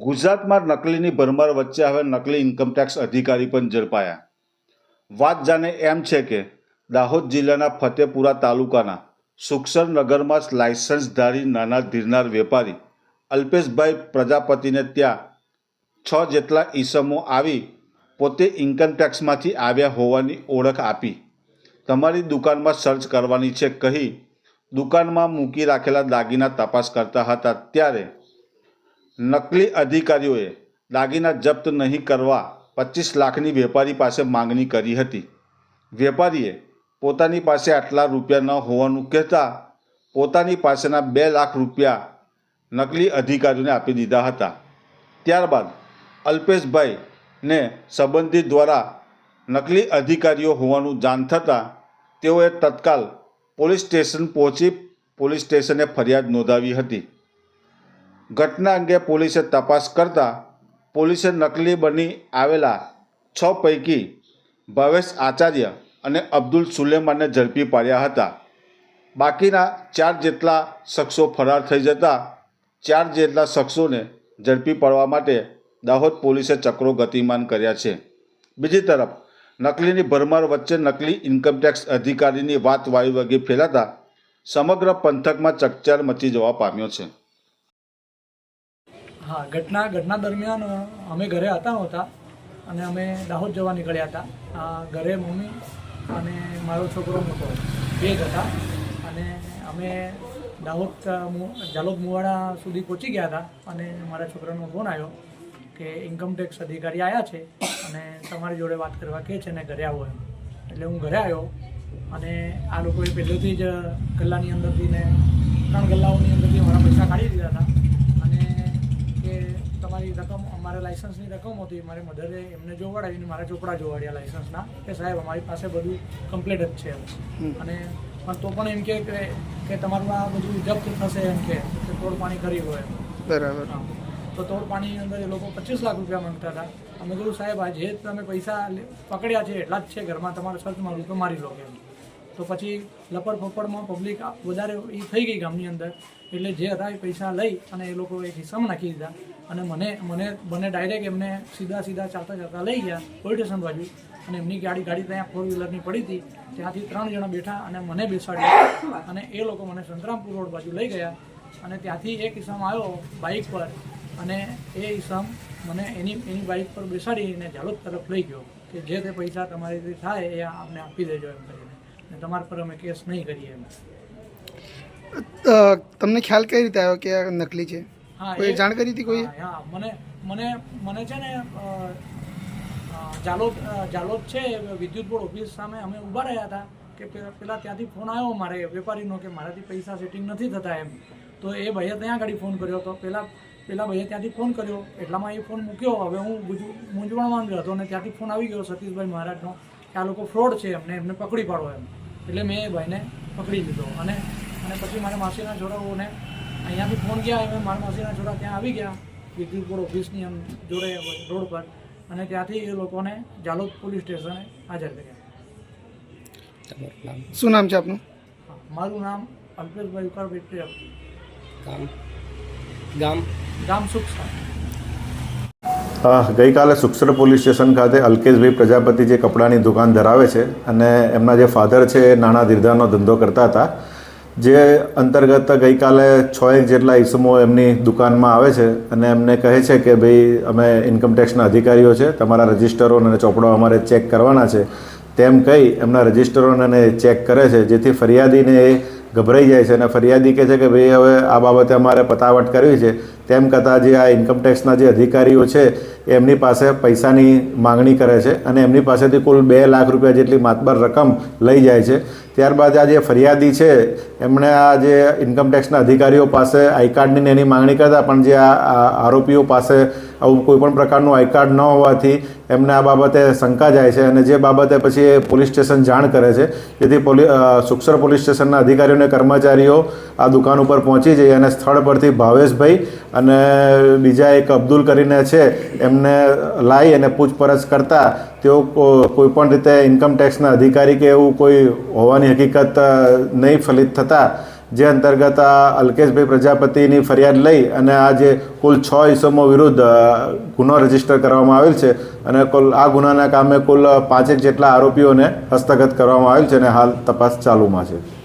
ગુજરાતમાં નકલીની ભરમાર વચ્ચે હવે નકલી ઇન્કમટેક્સ અધિકારી પણ ઝડપાયા. વાત જાણે એમ છે કે દાહોદ જિલ્લાના ફતેપુરા તાલુકાના સુખસર નગરમાં લાયસન્સધારી નાના ધીરનાર વેપારી અલ્પેશભાઈ પ્રજાપતિને ત્યાં છ જેટલા ઈસમો આવી પોતે ઇન્કમટેક્સમાંથી આવ્યા હોવાની ઓળખ આપી. તમારી દુકાનમાં સર્ચ કરવાની છે કહી દુકાનમાં મૂકી રાખેલા દાગીના તપાસ કરતા હતા. ત્યારે નકલી અધિકારીઓએ દાગીના જપ્ત નહીં કરવા પચીસ લાખની વેપારી પાસે માંગણી કરી હતી. વેપારીએ પોતાની પાસે આટલા રૂપિયા ન હોવાનું કહેતા પોતાની પાસેના બે લાખ રૂપિયા નકલી અધિકારીઓને આપી દીધા હતા. ત્યારબાદ અલ્પેશભાઈને સંબંધિત દ્વારા નકલી અધિકારીઓ હોવાનું જાણ થતાં તેઓએ તત્કાલ પોલીસ સ્ટેશન પહોંચી પોલીસ સ્ટેશને ફરિયાદ નોંધાવી હતી. ઘટના અંગે પોલીસે તપાસ કરતા પોલીસે નકલી બની આવેલા છ પૈકી ભાવેશ આચાર્ય અને અબ્દુલ સુલેમાનને ઝડપી પાડ્યા હતા. બાકીના ચાર જેટલા શખ્સો ફરાર થઈ જતા ચાર જેટલા શખ્સોને ઝડપી પાડવા માટે દાહોદ પોલીસે ચક્રો ગતિમાન કર્યા છે. બીજી તરફ, નકલીની ભરમાર વચ્ચે નકલી ઇન્કમટેક્સ અધિકારીની વાત વાયુ વગે ફેલાતા સમગ્ર પંથકમાં ચકચાર મચી જવા પામ્યો છે. હા, ઘટના ઘટના દરમિયાન અમે ઘરે હતા નહોતા અને અમે દાહોદ જવા નીકળ્યા હતા. ઘરે મમ્મી અને મારો છોકરો મોટો બે જ હતા અને અમે દાહોદ જાલોદ મુવાડા સુધી પહોંચી ગયા હતા અને મારા છોકરાનો ફોન આવ્યો કે ઇન્કમટેક્સ અધિકારી આવ્યા છે અને તમારી જોડે વાત કરવા કહે છે ને ઘરે આવો એમ. એટલે હું ઘરે આવ્યો અને આ લોકોએ પહેલેથી જ ગલ્લાની અંદરથી ને ત્રણ ગલ્લાઓની અંદરથી મારા પૈસા કાઢી દીધા હતા. તમારી રકમ અમારે લાઇસન્સની રકમ હતી. મારી મધરે એમને જોવાડાવીને મારા ચોપડા જોવાડ્યા લાઇસન્સના કે સાહેબ અમારી પાસે બધું કમ્પ્લીટ જ છે અને પણ તો પણ એમ કે કે- તમારું આ બધું જપ્ત થશે એમ કે તોડપાણી તોડ પાણી કરી હોય બરાબર. તો તોડ પાણીની અંદર એ લોકો પચીસ લાખ રૂપિયા માંગતા હતા. અમે કીધું સાહેબ આ જે તમે પૈસા પકડ્યા છે એટલા જ છે ઘરમાં તમારે સર્ચ મારું તો મારી લો. એમ તો પછી લપડ ફપડમાં પબ્લિક વધારે એ થઈ ગઈ ગામની અંદર. એટલે જે હતા એ પૈસા લઈ અને એ લોકો એક હિસ્સામાં નાખી દીધા. અને મને મને મને ડાયરેક્ટ એમને સીધા સીધા ચાલતા ચાલતા લઈ ગયા પોલીસ સ્ટેશન બાજુ. અને એમની ગાડી ગાડી ત્યાં ફોર વ્હીલરની પડી હતી. ત્યાંથી ત્રણ જણા બેઠા અને મને બેસાડ્યા. અને એ લોકો મને સંતરામપુર રોડ બાજુ લઈ ગયા. અને ત્યાંથી એક ઇસમ આવ્યો બાઇક પર. અને એ ઇસમ મને એની એની બાઇક પર બેસાડીને ઝાલોદ તરફ લઈ ગયો કે જે તે પૈસા તમારી થાય એ અમને આપી દેજો એમ કરીને. તમારા પર અમે કેસ નહીં કરીએ એમ. તમને ખ્યાલ કઈ રીતે આવ્યો કે આ નકલી છે? હા કોઈ એ- જાણ કરી હતી કોઈ? હા, મને મને મને છે ને જાલોદ જાલોદ છે વિદ્યુત બોર્ડ ઓફિસ સામે અમે ઊભા રહ્યા હતા કે પેલા ત્યાંથી ફોન આવ્યો મારે વેપારીનો કે મારાથી પૈસા સેટિંગ નથી થતા એમ. તો એ ભાઈએ ત્યાં આગળ ફોન કર્યો તો પેલા પેલા ભાઈએ ત્યાંથી ફોન કર્યો એટલામાં એ ફોન મૂક્યો. હવે હું મૂંઝવણમાં ગયો હતો અને ત્યાંથી ફોન આવી ગયો સતીશભાઈ મહારાજનો કે આ લોકો ફ્રોડ છે એમને એમને પકડી પાડો એમ. એટલે મેં એ ભાઈને પકડી લીધો. અને અને પછી મારા માસીના છોરાઓને અહીંયાથી ફોન ગયા એમ મારા માસીના છોરા ત્યાં આવી ગયા વિદ્યુત બોર્ડ ઓફિસની આમ જોડે રોડ પર. અને ત્યાંથી એ લોકોને જાલોદ પોલીસ સ્ટેશને હાજર કર્યા. શું નામ છે આપનું? હા, મારું નામ અલ્પેશભાઈ ઉકાર પ્રિય ગામ? ગામ? ગામ સુખ ગઈકાલે સુક્ષર પોલીસ સ્ટેશન ખાતે અલ્કેશભાઈ પ્રજાપતિ જે કપડાની દુકાન ધરાવે છે અને એમના જે ફાધર છે એ નાણાં ધીરધારનો ધંધો કરતા હતા, જે અંતર્ગત ગઈકાલે છ એક જેટલા ઈસમો એમની દુકાનમાં આવે છે અને એમને કહે છે કે ભાઈ, અમે ઇન્કમટેક્સના અધિકારીઓ છે, તમારા રજિસ્ટરો અને ચોપડો અમારે ચેક કરવાના છે, તેમ કહી એમના રજિસ્ટરોને ચેક કરે છે, જેથી ફરિયાદીને એ ગભરાઈ જાય છે અને ફરિયાદી કહે છે કે ભાઈ, હવે આ બાબતે અમારે પતાવટ કરવી છે. તેમ કરતાં જે આ ઇન્કમટેક્સના જે અધિકારીઓ છે, એમની પાસે પૈસાની માંગણી કરે છે અને એમની પાસેથી કુલ બે લાખ રૂપિયા જેટલી માતબર રકમ લઈ જાય છે. ત્યારબાદ આ જે ફરિયાદી છે, એમણે આ જે ઇન્કમટેક્સના અધિકારીઓ પાસે આઈ કાર્ડની એની માંગણી કરતા પણ જે આ આરોપીઓ પાસે આવું કોઈપણ પ્રકારનું આઈ કાર્ડ ન હોવાથી એમને આ બાબતે શંકા જાય છે અને જે બાબતે પછી એ પોલીસ સ્ટેશન જાણ કરે છે. જેથી પોલી સુક્ષર પોલીસ સ્ટેશનના અધિકારીઓ કર્મચારીઓ આ દુકાન ઉપર પહોંચી જઈ અને સ્થળ પરથી ભાવેશભાઈ અને બીજા એક અબ્દુલ કરીને છે, એમને લાવી અને પૂછપરછ કરતા તેઓ કોઈપણ કોઈ પણ રીતે ઇન્કમટેક્સના અધિકારી કે એવું કોઈ હોવાની હકીકત નહીં ફલિત થતાં જે અંતર્ગત આ અલ્કેશભાઈ પ્રજાપતિની ફરિયાદ લઈ અને આ જે કુલ છ ઇસમો વિરુદ્ધ ગુનો રજિસ્ટર કરવામાં આવેલ છે અને કુલ, આ ગુનાના કામે કુલ પાંચેક જેટલા આરોપીઓને હસ્તગત કરવામાં આવેલ છે અને હાલ તપાસ ચાલુમાં છે.